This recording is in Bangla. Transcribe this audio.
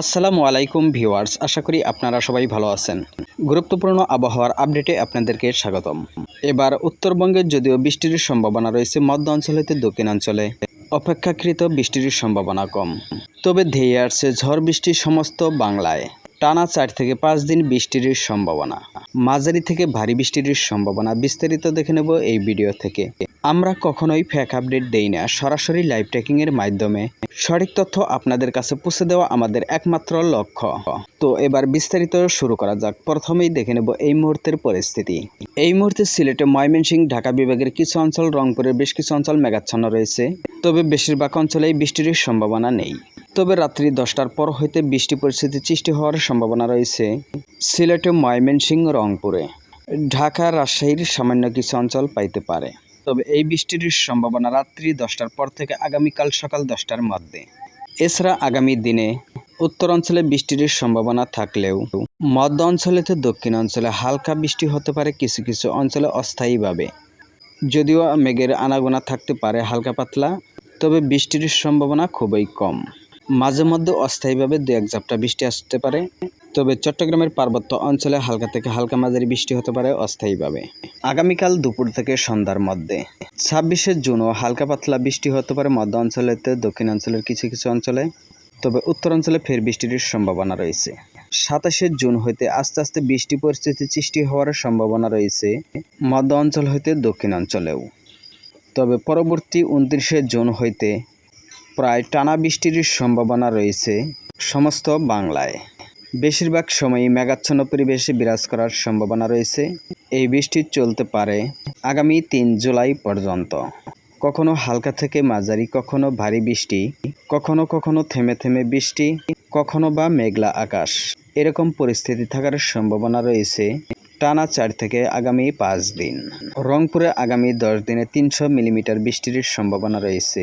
আসসালামু আলাইকুম ভিউয়ার্স, আশা করি আপনারা সবাই ভালো আছেন। গুরুত্বপূর্ণ আবহাওয়ার আপডেটে আপনাদেরকে স্বাগতম। এবার উত্তরবঙ্গে যদিও বৃষ্টির সম্ভাবনা রয়েছে মধ্য অঞ্চল হতে দক্ষিণাঞ্চলে অপেক্ষাকৃত বৃষ্টির সম্ভাবনা কম। তবে ধেয়ে আসছে ঝড় বৃষ্টি সমস্ত বাংলায় টানা চার থেকে পাঁচ দিন বৃষ্টির সম্ভাবনা। মাঝারি থেকে ভারী বৃষ্টির সম্ভাবনা বিস্তারিত দেখে নেব এই ভিডিও থেকে। আমরা কখনোই ফ্যাক আপডেট দেই না, সরাসরি লাইভ ট্র্যাকিং এর মাধ্যমে। সঠিক তথ্য আপনাদের কাছে পৌঁছে দেওয়া আমাদের একমাত্র লক্ষ্য। তো এবার বিস্তারিত শুরু করা যাক। প্রথমেই দেখে নেব এই মুহূর্তের পরিস্থিতি। এই মুহূর্তে সিলেটে ময়মনসিংহ, ঢাকা বিভাগের কিছু অঞ্চল, রংপুরের বেশ কিছু অঞ্চল মেঘাচ্ছন্ন রয়েছে। তবে বেশিরভাগ অঞ্চলেই বৃষ্টির সম্ভাবনা নেই। তবে রাত্রি দশটার পর হইতে বৃষ্টি পরিস্থিতি সৃষ্টি হওয়ার সম্ভাবনা রয়েছে। সিলেটে ময়মনসিংহ, রংপুরে। ঢাকা রাজশাহীর সামান্য কিছু অঞ্চল পাইতে পারে। তবে এই বৃষ্টির সম্ভাবনা রাত্রি দশটার পর থেকে আগামীকাল সকাল দশটার মধ্যে। এছাড়া আগামী দিনে উত্তর অঞ্চলে বৃষ্টির সম্ভাবনা থাকলেও মধ্য অঞ্চলে তো দক্ষিণ অঞ্চলে হালকা বৃষ্টি হতে পারে কিছু কিছু অঞ্চলে অস্থায়ীভাবে। যদিও মেঘের আনাগোনা থাকতে পারে হালকা পাতলা, তবে বৃষ্টির সম্ভাবনা খুবই কম। মাঝে মধ্যে অস্থায়ীভাবে দু এক ঝাপটা বৃষ্টি আসতে পারে। তবে চট্টগ্রামের পার্বত্য অঞ্চলে হালকা থেকে হালকা মাঝারি বৃষ্টি হতে পারে অস্থায়ীভাবে। আগামীকাল দুপুর থেকে সন্ধ্যার মধ্যে। ছাব্বিশে জুনও হালকা পাতলা বৃষ্টি হতে পারে মধ্য অঞ্চলেতে দক্ষিণ অঞ্চলের কিছু কিছু অঞ্চলে। তবে উত্তর অঞ্চলে ফের বৃষ্টির সম্ভাবনা রয়েছে। সাতাশে জুন হইতে আস্তে আস্তে বৃষ্টি পরিস্থিতি সৃষ্টি হওয়ার সম্ভাবনা রয়েছে মধ্য অঞ্চল হইতে দক্ষিণ অঞ্চলেও তবে পরবর্তী উনত্রিশে জুন হইতে প্রায় টানা বৃষ্টির সম্ভাবনা রয়েছে সমস্ত বাংলায়। বেশিরভাগ সময়ই মেঘাচ্ছন্ন পরিবেশে বিরাজ করার সম্ভাবনা রয়েছে। এই বৃষ্টি চলতে পারে আগামী তিন জুলাই পর্যন্ত। কখনো হালকা থেকে মাঝারি, কখনো ভারী বৃষ্টি, কখনো কখনো থেমে থেমে বৃষ্টি, কখনো বা মেঘলা আকাশ। এরকম পরিস্থিতি থাকার সম্ভাবনা রয়েছে টানা চার থেকে আগামী পাঁচ দিন। রংপুরে আগামী দশ দিনে তিনশো মিলিমিটার বৃষ্টির সম্ভাবনা রয়েছে।